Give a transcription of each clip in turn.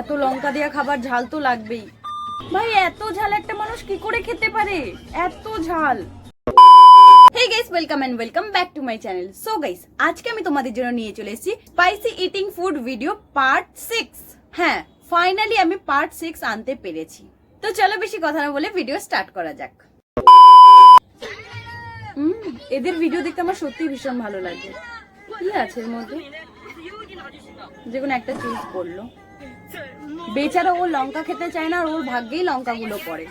এত লঙ্কা দেওয়া খাবার ঝাল তো লাগবেই। ভাই, এত ঝাল একটা মানুষ কি করে খেতে পারে? এত ঝাল। Hey guys welcome and welcome back to my channel so guys আজকে আমি তোমাদের জন্য নিয়ে চলে এসেছি spicy eating food video part six হ্যাঁ ফাইনালি আমি পার্ট সিক্স আনতে পেরেছি। তো চলো বেশি কথা না বলে ভিডিও স্টার্ট করা যাক। এদের ভিডিও দেখতে আমার সত্যি ভীষণ ভালো লাগে। কি আছে এর মধ্যে? যে কোনো একটা চুজ করল। বেচারা ও লঙ্কা খেতে চায় না আর ওর ভাগ্যেই লঙ্কাগুলো পড়ে।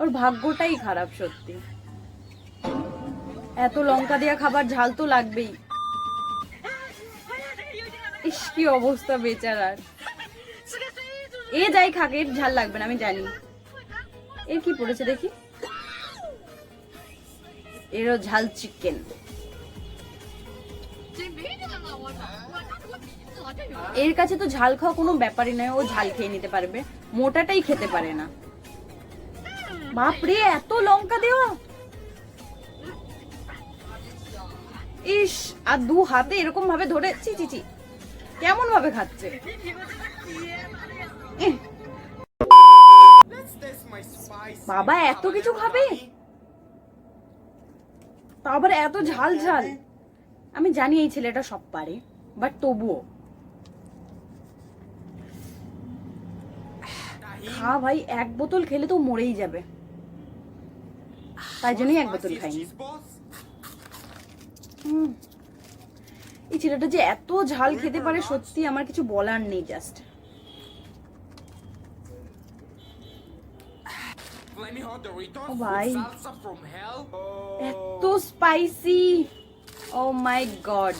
ওর ভাগ্যটাই খারাপ সত্যি। এত লঙ্কা দেওয়া খাবার ঝাল তো লাগবেই। ইস, কি অবস্থা বেচারার। এ যাই খাক, এর ঝাল লাগবে না, আমি জানি। এর কি পড়েছে দেখি? এরও ঝাল চিকেন। এর কাছে তো ঝাল খাওয়া কোনো ব্যাপারই নয়, ও ঝাল খেয়ে নিতে পারবে। মোটাটাই খেতে পারে না। বাপরে এত লঙ্কা দেওয়া। ইস, আর দু হাতে এরকম ভাবে ধরে চি চি চি কেমন ভাবে খাচ্ছে. বাবা, এত কিছু খাবে? আবার এত ঝাল ঝাল। আমি জানি এই ছেলেটা সব পারে, বাট তবুও খা ভাই, এক বোতল খেলে তো মরেই যাবে তাই জন্যই এক বোতল? হুম। এই ছেলেটা যে এত ঝাল খেতে পারে, সত্যি আমার কিছু বলার নেই জাস্ট hell. এত স্পাইসি ও মাই গড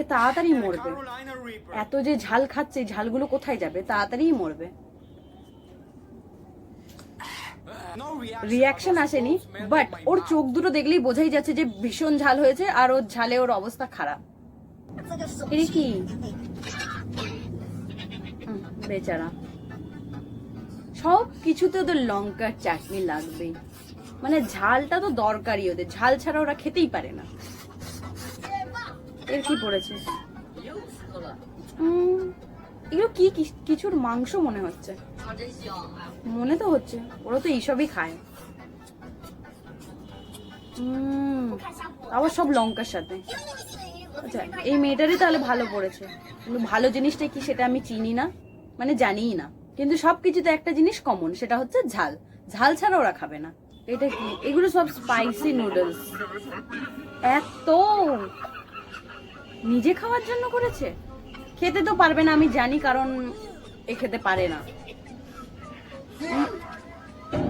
এ তাড়াতাড়ি মরবে। এত যে ঝাল খাচ্ছে ঝালগুলো কোথায় যাবে? তাড়াতাড়িই মরবে। রিয়াকশন আসেনি বাট ওর চোখ দুটো দেখলেই বোঝাই যাচ্ছে যে ভীষণ ঝাল হয়েছে আর ওর ঝালে ওর অবস্থা খারাপ। এটা কি? বেচারা। সব কিছুতে ওদের লঙ্কার চাটনি লাগবেই। মানে ঝালটা তো দরকারই ওদের। ঝাল ছাড়া ওরা খেতেই পারে না। এর কি পড়েছে? এগুলো কি কিছুর মাংস মনে হচ্ছে? মনে তো হচ্ছে। ওরা তো এইসবই খায়। আবার সব লঙ্কার সাথে। আচ্ছা এই মেয়েটারই তাহলে ভালো পড়েছে। কিন্তু ভালো জিনিসটা কি সেটা আমি চিনি না মানে জানিই না। কিন্তু সব কিছুতে একটা জিনিস কমন সেটা হচ্ছে ঝাল। ঝাল ছাড়া ওরা খাবে না। এটা কি? এগুলো সব স্পাইসি নুডলস এত নিজে খাওয়ার জন্য করেছে? খেতে তো পারবে না, আমি জানি, কারণ এ খেতে পারে না।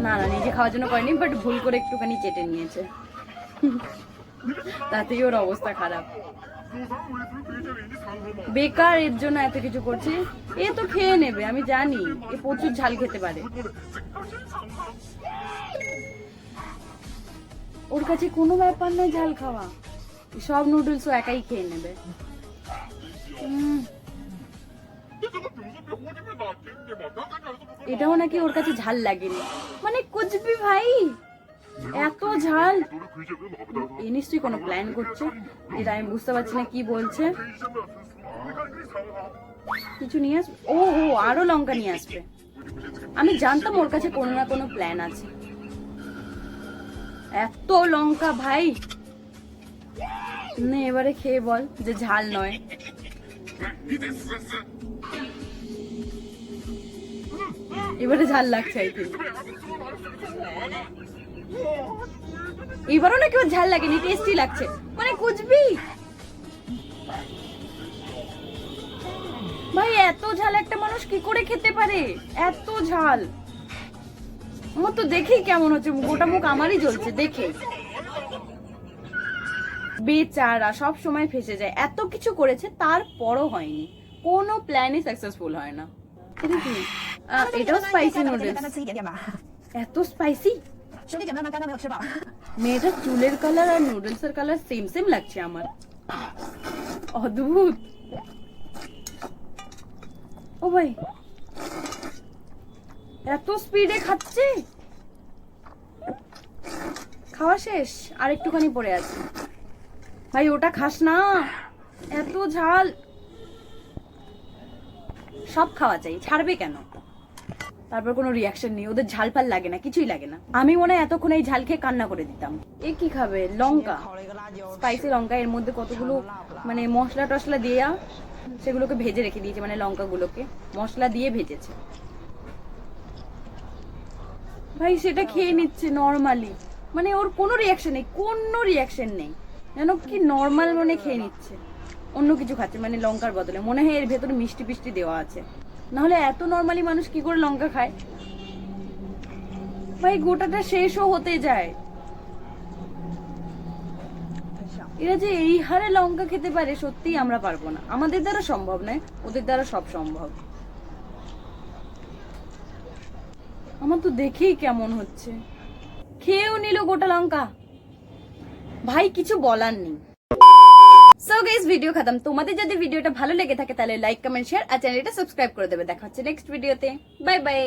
না না, নিজে খাওয়ার জন্য করেনি বাট ভুল করে একটুখানি চেটে নিয়েছে। তাতেই ওর অবস্থা খারাপ। বেকার, এর জন্য এত কিছু করছে। এ তো খেয়ে নেবে, আমি জানি, এ প্রচুর ঝাল খেতে পারে। ওর কাছে কোনো ব্যাপার নয় ঝাল খাওয়া। সব নুডলস ও একাই খেয়ে নেবে। এটাও নাকি ওর কাছে ঝাল লাগেনি। মানে কুচবি ভাই, এত ঝাল। এ নিশ্চয়ই কোনো প্ল্যান করছে? এটা আমি বুঝতে পারছি না কি বলছে। কিছু নিয়ে আসবে ও ও, আরও লঙ্কা নিয়ে আসবে। আমি জানতাম ওর কাছে কোনো না কোনো প্ল্যান আছে। এত লঙ্কা ভাই। নে, এবারে খেয়ে বল যে ঝাল নয়। এবারে ঝাল লাগছে আই এবারও নাকি ওর ঝাল লাগেনি টেস্টি লাগছে। মানে কুচবি। ভাই, এত ঝাল একটা মানুষ কি করে খেতে পারে? এত ঝাল। আমার তো দেখেই কেমন হচ্ছে, গোটা মুখ আমারই জ্বলছে, দেখে। বেচারা সব সময় ফেসে যায়। এত কিছু করেছে, তারপরও হয়নি। কোনো প্ল্যানই সাকসেসফুল হয় না। এটাও স্পাইসি নুডলস এত স্পাইসি মেয়েটার চুলের কালার আর নুডলস এর কালার সেম সেম লাগছে আমার। অদ্ভুত। ও ভাই এত স্পিডে খাচ্ছে? খাওয়া শেষ, আর একটুখানি পড়ে আছে। ভাই, ওটা খাস না। এত ঝাল। সব খাওয়া চাই ছাড়বে কেন? তারপর কোনো রিয়াকশন নেই, ওদের ঝাল ফাল লাগে না, কিছুই লাগে না। আমি মনে হয় এতক্ষণ এই ঝাল খেয়ে কান্না করে দিতাম। এ কি খাবে? লঙ্কা। স্পাইসি লঙ্কা, এর মধ্যে কতগুলো মানে মশলা টশলা দিয়া, সেগুলোকে ভেজে রেখে দিয়েছে মানে লঙ্কাগুলোকে। মশলা দিয়ে ভেজেছে। ভাই, সেটা খেয়ে নিচ্ছে নর্মালি মানে ওর কোনো রিয়াকশন নেই, কোনো রিয়াকশন নেই। যেন কি নর্মাল মনে খেয়ে নিচ্ছে। অন্য কিছু খাচ্ছে মানে লঙ্কার বদলে। মনে হয় এর ভেতরে মিষ্টি পিষ্টি দেওয়া আছে। নাহলে এত নর্মালি মানুষ কি করে লঙ্কা খায়? ভাই, গোটাটা শেষও হতে যায়। এরা যে এই হারে লঙ্কা খেতে পারে, সত্যিই আমরা পারব না। আমাদের দ্বারা সম্ভব নয়, ওদের দ্বারা সব সম্ভব। আমার তো দেখেই কেমন হচ্ছে। খেয়েও নিল গোটা লঙ্কা। ভাই, কিছু বলার নেই। সো গেস ভিডিও খতম। তোমাদের যদি ভিডিওটা ভালো লেগে থাকে, তাহলে লাইক কমেন্ট শেয়ার আর চ্যানেলটা সাবস্ক্রাইব করে দেবে। দেখা হচ্ছে নেক্সট ভিডিওতে বাই বাই